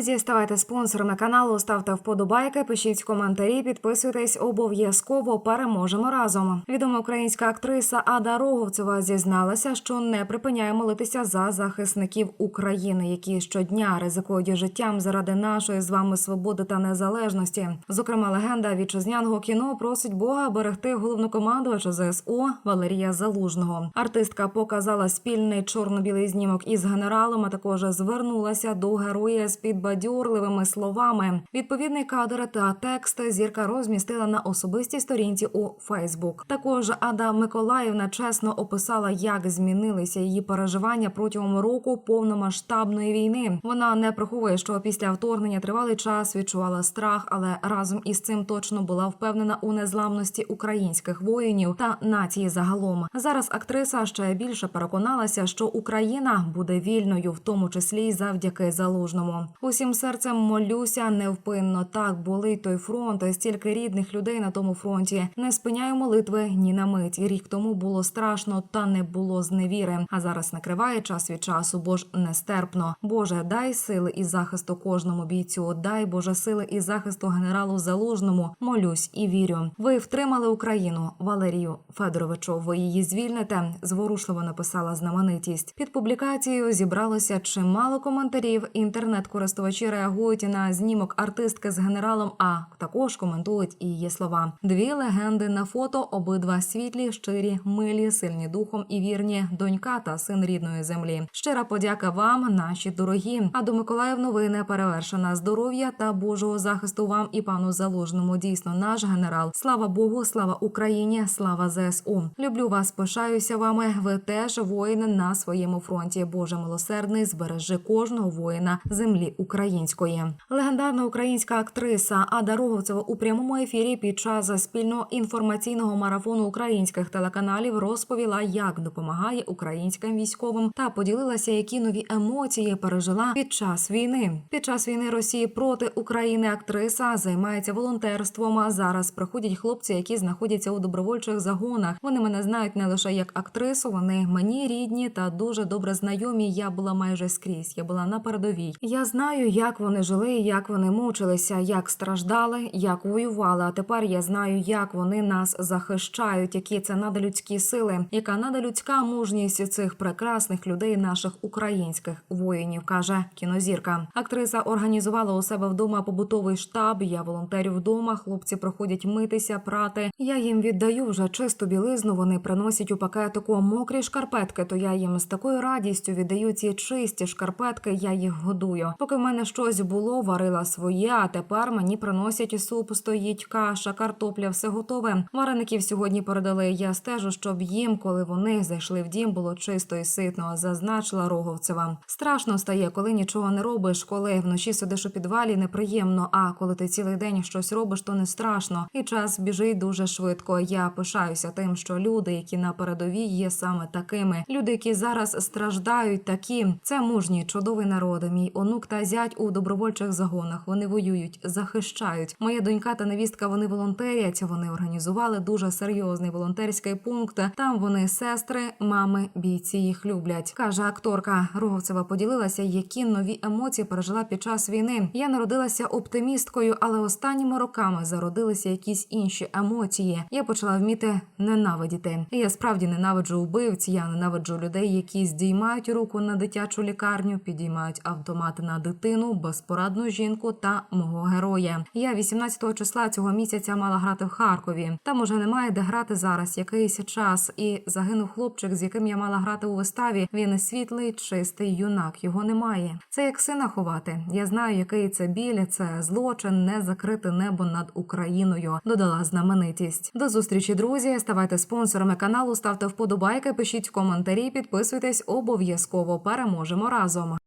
Друзі, ставайте спонсорами каналу, ставте вподобайки, пишіть коментарі, підписуйтесь обов'язково. Переможемо разом. Відома українська актриса Ада Роговцева зізналася, що не припиняє молитися за захисників України, які щодня ризикують життям заради нашої з вами свободи та незалежності. Зокрема, легенда вітчизняного кіно просить Бога берегти головнокомандувача ЗСУ Валерія Залужного. Артистка показала спільний чорно-білий знімок із генералом, а також звернулася до героя з підбадьорливими словами. Відповідний кадр та текст зірка розмістила на особистій сторінці у Фейсбук. Також Ада Миколаївна чесно описала, як змінилися її переживання протягом року повномасштабної війни. Вона не приховує, що після вторгнення тривалий час відчувала страх, але разом із цим точно була впевнена у незламності українських воїнів та нації загалом. Зараз актриса ще більше переконалася, що Україна буде вільною, в тому числі й завдяки залужному. Усім серцем молюся невпинно. Так болить той фронт, стільки рідних людей на тому фронті. Не спиняю молитви ні на мить. Рік тому було страшно, та не було зневіри. А зараз накриває час від часу, бо ж нестерпно. Боже, дай сили і захисту кожному бійцю. Дай Боже сили і захисту генералу Залужному. Молюсь і вірю. Ви втримали Україну, Валерію Федоровичу. Ви її звільните. Зворушливо написала знаменитість. Під публікацією зібралося чимало коментарів. Інтернет-користувачі реагують на знімок артистки з генералом. А також коментують і її слова. Дві легенди на фото, обидва світлі, щирі, милі, сильні духом і вірні. Донька та син рідної землі. Щира подяка вам, наші дорогі. А до Миколаїв новини перевершена здоров'я та Божого захисту вам і пану залужному. Дійсно, наш генерал. Слава Богу, слава Україні, слава ЗСУ. Люблю вас, пишаюся вами. Ви теж воїни на своєму фронті. Боже милосердний, збережи кожного воїна землі української. Легендарна українська актриса Ада Роговцева у прямому ефірі під час спільного інформаційного марафону українських телеканалів розповіла, як допомагає українським військовим та поділилася, які нові емоції пережила під час війни. Під час війни Росії проти України актриса займається волонтерством. А зараз приходять хлопці, які знаходяться у добровольчих загонах. Вони мене знають не лише як актрису, вони мені рідні та дуже добре знайомі. Я була майже скрізь. Я була на передовій. Я знаю, як вони жили, як вони мучилися, як страждали, як воювали. А тепер я знаю, як вони нас захищають, які це надалюдські сили, яка надалюдська мужність цих прекрасних людей, наших українських воїнів, каже кінозірка. Актриса організувала у себе вдома побутовий штаб. Я волонтерю вдома. Хлопці приходять митися, прати. Я їм віддаю вже чисту білизну. Вони приносять у пакетику мокрі шкарпетки. То я їм з такою радістю віддаю ці чисті шкарпетки. Я їх годую. Поки в мене щось було, варила своє. А тепер мені приносять суп, стоїть каша, картопля, все готове. Вареників сьогодні передали. Я стежу, щоб їм, коли вони зайшли в дім, було чисто і ситно. Зазначила Роговцева. Страшно стає, коли нічого не робиш, коли вночі сидиш у підвалі, неприємно. А коли ти цілий день щось робиш, то не страшно. І час біжить дуже швидко. Я пишаюся тим, що люди, які на передовій, є саме такими. Люди, які зараз страждають, такі це мужній, чудовий народ. Мій онук та зять у добровольчих загонах. Вони воюють, захищають. Моя донька та невістка. Вони волонтерять. Вони організували дуже серйозний волонтерський пункт. Там вони сестри, мами, бійці їх люблять. каже акторка Роговцева. Поділилася, які нові емоції пережила під час війни. Я народилася оптимісткою, але останніми роками зародилися якісь інші емоції. Я почала вміти ненавидіти. Я справді ненавиджу вбивць. Я ненавиджу людей, які здіймають руку на дитячу лікарню, підіймають автомат на дитину, безпорадну жінку та мого героя. Я 18 числа цього місяця мала грати в Харкові. Там уже немає де грати зараз якийсь час. І загинув хлопчик, з яким я мала грати у виставі. Він світлий, чистий юнак. Його немає. Це як сина ховати. Я знаю, який це біль, це злочин, не закрите небо над Україною. Додала знаменитість. До зустрічі, друзі. Ставайте спонсорами каналу, ставте вподобайки, пишіть коментарі, підписуйтесь обов'язково. Переможемо разом.